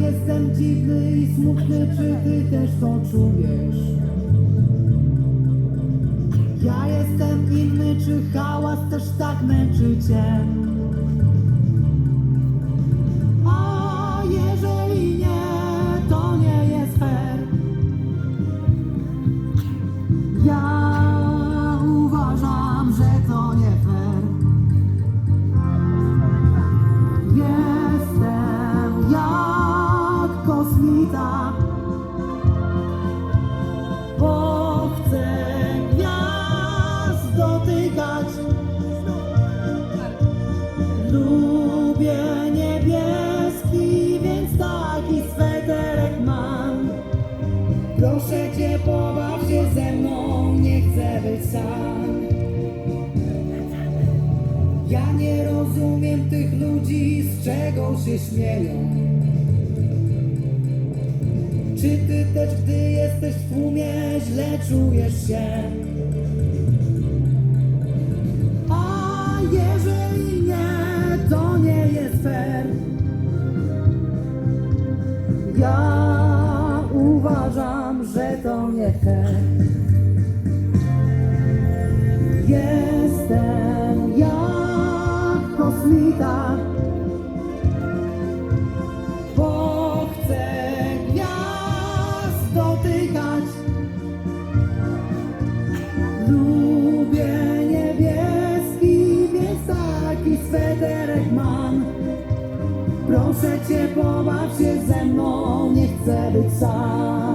jestem dziwny i smutny, czy ty też to czujesz? Ja jestem inny, czy hałas też tak męczy cię? Lubię niebieski, więc taki sweterek mam. Proszę cię, pobaw się ze mną, nie chcę być sam. Ja nie rozumiem tych ludzi, z czego się śmieją. Czy ty też, gdy jesteś w tłumie, źle czujesz się? Fair. Ja uważam, że to nie fair. Jestem jak kosmita, Proszę cię, pobaw się ze mną, nie chcę być sam.